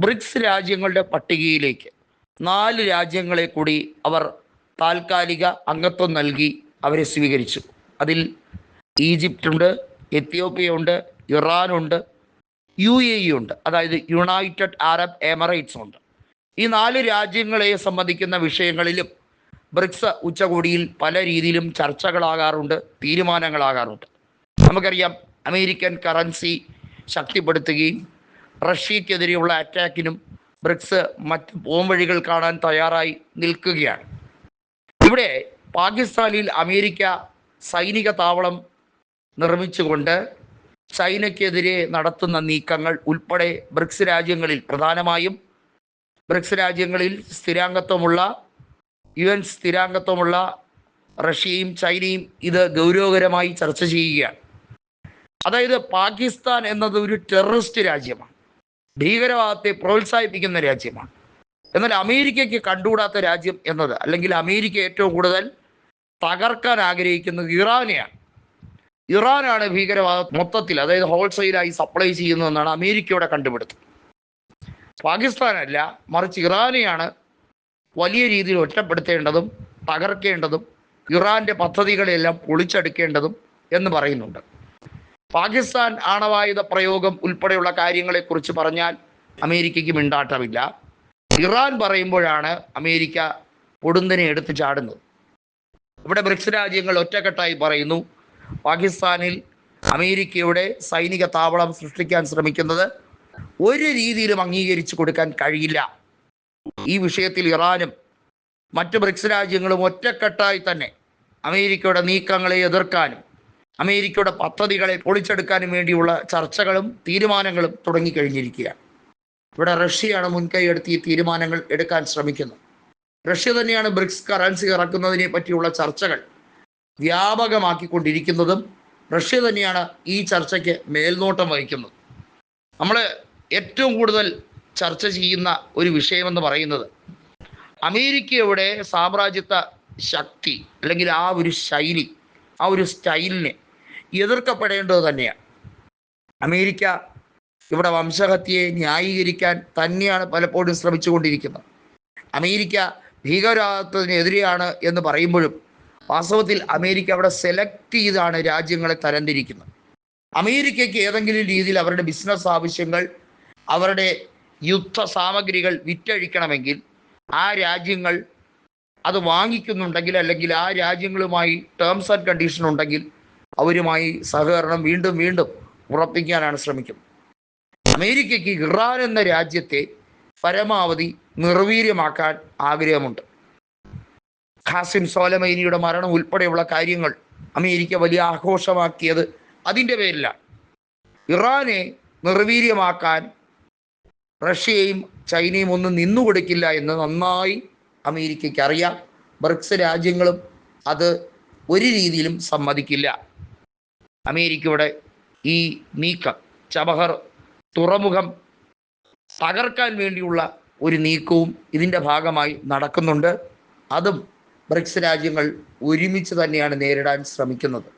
BRICS രാജ്യങ്ങളുടെ പട്ടികയിലേക്ക് നാല് രാജ്യങ്ങളെ കൂടി അവർ താൽക്കാലിക അംഗത്വം നൽകി അവരെ സ്വീകരിച്ചു. അതിൽ ഈജിപ്തുണ്ട് എത്യോപ്യയുണ്ട് ഇറാനുണ്ട് യു എ ഇ ഉണ്ട് അതായത് യുണൈറ്റഡ് അറബ് എമിറേറ്റ്സ് ഉണ്ട്. ഈ നാല് രാജ്യങ്ങളെ സംബന്ധിക്കുന്ന വിഷയങ്ങളിലും ബ്രിക്സ് ഉച്ചകോടിയിൽ പല രീതിയിലും ചർച്ചകളാകാറുണ്ട് തീരുമാനങ്ങളാകാറുണ്ട്. നമുക്കറിയാം അമേരിക്കൻ കറൻസി ശക്തിപ്പെടുത്തുകയും റഷ്യക്കെതിരെയുള്ള അറ്റാക്കിനും ബ്രിക്സ് മറ്റ് പോംവഴികൾ കാണാൻ തയ്യാറായി നിൽക്കുകയാണ്. ഇവിടെ പാകിസ്ഥാനിൽ അമേരിക്ക സൈനിക താവളം നിർമ്മിച്ചുകൊണ്ട് ചൈനയ്ക്കെതിരെ നടത്തുന്ന നീക്കങ്ങൾ ഉൾപ്പെടെ ബ്രിക്സ് രാജ്യങ്ങളിൽ പ്രധാനമായും ബ്രിക്സ് രാജ്യങ്ങളിൽ സ്ഥിരാംഗത്വമുള്ള യു എൻ സ്ഥിരാംഗത്വമുള്ള റഷ്യയും ചൈനയും ഇത് ഗൗരവകരമായി ചർച്ച ചെയ്യുകയാണ്. അതായത് പാകിസ്ഥാൻ എന്നത് ഒരു ടെററിസ്റ്റ് രാജ്യമാണ്. ഭീകരവാദത്തെ പ്രോത്സാഹിപ്പിക്കുന്ന രാജ്യമാണ്. എന്നാൽ അമേരിക്കയ്ക്ക് കണ്ടുകൂടാത്ത രാജ്യം എന്നത് അല്ലെങ്കിൽ അമേരിക്ക ഏറ്റവും കൂടുതൽ തകർക്കാൻ ആഗ്രഹിക്കുന്നത് ഇറാനെയാണ്. ഇറാനാണ് ഭീകരവാദം മൊത്തത്തിൽ അതായത് ഹോൾസെയിലായി സപ്ലൈ ചെയ്യുന്നതെന്നാണ് അമേരിക്കയുടെ കണ്ടുപിടുത്തം. പാകിസ്ഥാനല്ല മറിച്ച് ഇറാനെയാണ് വലിയ രീതിയിൽ ഒറ്റപ്പെടുത്തേണ്ടതും തകർക്കേണ്ടതും ഇറാന്റെ പദ്ധതികളെല്ലാം പൊളിച്ചെടുക്കേണ്ടതും എന്ന് പറയുന്നുണ്ട്. പാകിസ്ഥാൻ ആണവായുധ പ്രയോഗം ഉൾപ്പെടെയുള്ള കാര്യങ്ങളെക്കുറിച്ച് പറഞ്ഞാൽ അമേരിക്കയ്ക്ക് മിണ്ടാട്ടമില്ല. ഇറാൻ പറയുമ്പോഴാണ് അമേരിക്ക പൊടുന്നനെ എടുത്ത് ചാടുന്നത്. ഇവിടെ ബ്രിക്സ് രാജ്യങ്ങൾ ഒറ്റക്കെട്ടായി പറയുന്നു പാകിസ്ഥാനിൽ അമേരിക്കയുടെ സൈനിക താവളം സൃഷ്ടിക്കാൻ ശ്രമിക്കുന്നത് ഒരു രീതിയിലും അംഗീകരിച്ചു കൊടുക്കാൻ കഴിയില്ല. ഈ വിഷയത്തിൽ ഇറാനും മറ്റ് ബ്രിക്സ് രാജ്യങ്ങളും ഒറ്റക്കെട്ടായി തന്നെ അമേരിക്കയുടെ നീക്കങ്ങളെ എതിർക്കാനും അമേരിക്കയുടെ പദ്ധതികളെ പൊളിച്ചെടുക്കാനും വേണ്ടിയുള്ള ചർച്ചകളും തീരുമാനങ്ങളും തുടങ്ങിക്കഴിഞ്ഞിരിക്കുകയാണ്. ഇവിടെ റഷ്യയാണ് മുൻകൈ എടുത്ത് ഈ തീരുമാനങ്ങൾ എടുക്കാൻ ശ്രമിക്കുന്നത്. റഷ്യ തന്നെയാണ് ബ്രിക്സ് കറൻസി ഇറക്കുന്നതിനെ പറ്റിയുള്ള ചർച്ചകൾ വ്യാപകമാക്കിക്കൊണ്ടിരിക്കുന്നതും റഷ്യ തന്നെയാണ് ഈ ചർച്ചയ്ക്ക് മേൽനോട്ടം വഹിക്കുന്നത്. നമ്മൾ ഏറ്റവും കൂടുതൽ ചർച്ച ചെയ്യുന്ന ഒരു വിഷയമെന്ന് പറയുന്നത് അമേരിക്കയുടെ സാമ്രാജ്യത്വ ശക്തി അല്ലെങ്കിൽ ആ ഒരു ശൈലി ആ ഒരു സ്റ്റൈലിനെ എതിർക്കപ്പെടേണ്ടത് തന്നെയാണ് അമേരിക്ക ഇവിടെ വംശഹത്യയെ ന്യായീകരിക്കാൻ തന്നെയാണ് പലപ്പോഴും ശ്രമിച്ചുകൊണ്ടിരിക്കുന്നത്. അമേരിക്ക ഭീകരവാദത്തിനെതിരെയാണ് എന്ന് പറയുമ്പോഴും വാസ്തവത്തിൽ അമേരിക്ക അവിടെ സെലക്ട് ചെയ്താണ് രാജ്യങ്ങളെ തരംതിരിക്കുന്നത്. അമേരിക്കയ്ക്ക് ഏതെങ്കിലും രീതിയിൽ അവരുടെ ബിസിനസ് ആവശ്യങ്ങൾ അവരുടെ യുദ്ധ സാമഗ്രികൾ വിറ്റഴിക്കണമെങ്കിൽ ആ രാജ്യങ്ങൾ അത് വാങ്ങിക്കുന്നുണ്ടെങ്കിൽ അല്ലെങ്കിൽ ആ രാജ്യങ്ങളുമായി ടേംസ് ആൻഡ് കണ്ടീഷൻ ഉണ്ടെങ്കിൽ അവരുമായി സഹകരണം വീണ്ടും വീണ്ടും ഉറപ്പിക്കാനാണ് ശ്രമിക്കുന്നത് അമേരിക്കയ്ക്ക് ഇറാൻ എന്ന രാജ്യത്തെ പരമാവധി നിർവീര്യമാക്കാൻ ആഗ്രഹമുണ്ട്. ഖാസിം സോലമൈനിയുടെ മരണം ഉൾപ്പെടെയുള്ള കാര്യങ്ങൾ അമേരിക്ക വലിയ ആഘോഷമാക്കിയത് അതിന്റെ പേരിലാണ്. ഇറാനെ നിർവീര്യമാക്കാൻ റഷ്യയും ചൈനയും ഒന്നും നിന്നുകൊടുക്കില്ല എന്ന് നന്നായി അമേരിക്കയ്ക്ക് അറിയാം. ബ്രിക്സ് രാജ്യങ്ങളും അത് ഒരു രീതിയിലും സമ്മതിക്കില്ല. അമേരിക്കയുടെ ഈ നീക്കം ചബഹർ തുറമുഖം തകർക്കാൻ വേണ്ടിയുള്ള ഒരു നീക്കവും ഇതിന്റെ ഭാഗമായി നടക്കുന്നുണ്ട്. അതും ബ്രിക്സ് രാജ്യങ്ങൾ ഒരുമിച്ച് തന്നെയാണ് നേരിടാൻ ശ്രമിക്കുന്നത്.